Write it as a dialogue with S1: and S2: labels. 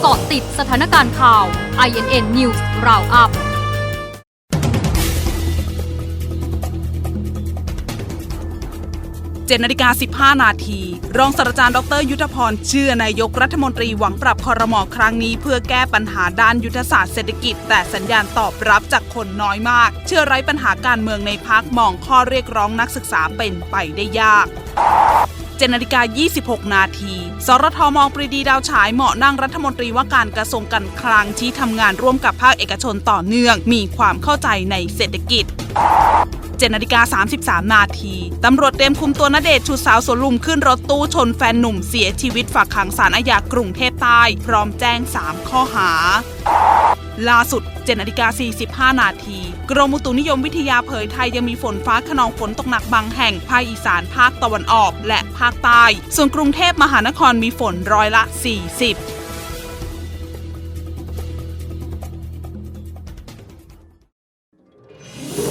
S1: เกาะติดสถานการณ์ข่าว INN News Roundup
S2: เจ็ดนาฬิกา15 นาที รองศาสตราจารย์ดร ยุทธพร เชื่อนายกรัฐมนตรีหวังปรับคอรมอครั้งนี้ เพื่อแก้ปัญหาด้านยุทธศาสตร์เศรษฐกิจ แต่สัญญาณตอบรับจากคนน้อยมาก เชื่อไร้ปัญหาการเมืองในพักมองข้อเรียกร้องนักศึกษาเป็นไปได้ยาก เจ็ดนาฬิกา26 นาที สรทมองปรีดีดาวฉายเหมาะนั่งรัฐมนตรีว่าการกระทรวงการคลังที่ทำงานร่วมกับภาคเอกชนต่อเนื่อง มีความเข้าใจในเศรษฐกิจ 7นาฬิกา33 นาที ตำรวจเตรียมคุมตัวณเดชชุดสาวสวนลุมขึ้นรถตู้ชนแฟนหนุ่มเสียชีวิตฝากขังสารอาญากรุงเทพใต้ พร้อมแจ้ง 3 ข้อหา ล่าสุด7นาฬิกา45 นาทีกรมอุตุนิยมวิทยาเผยไทยยังมีฝนฟ้าขนองฝนตกหนักบางแห่ง ภาคอีสานภาคตะวันออก และภาคใต้ ส่วนกรุงเทพมหานครมีฝนร้อยละ 40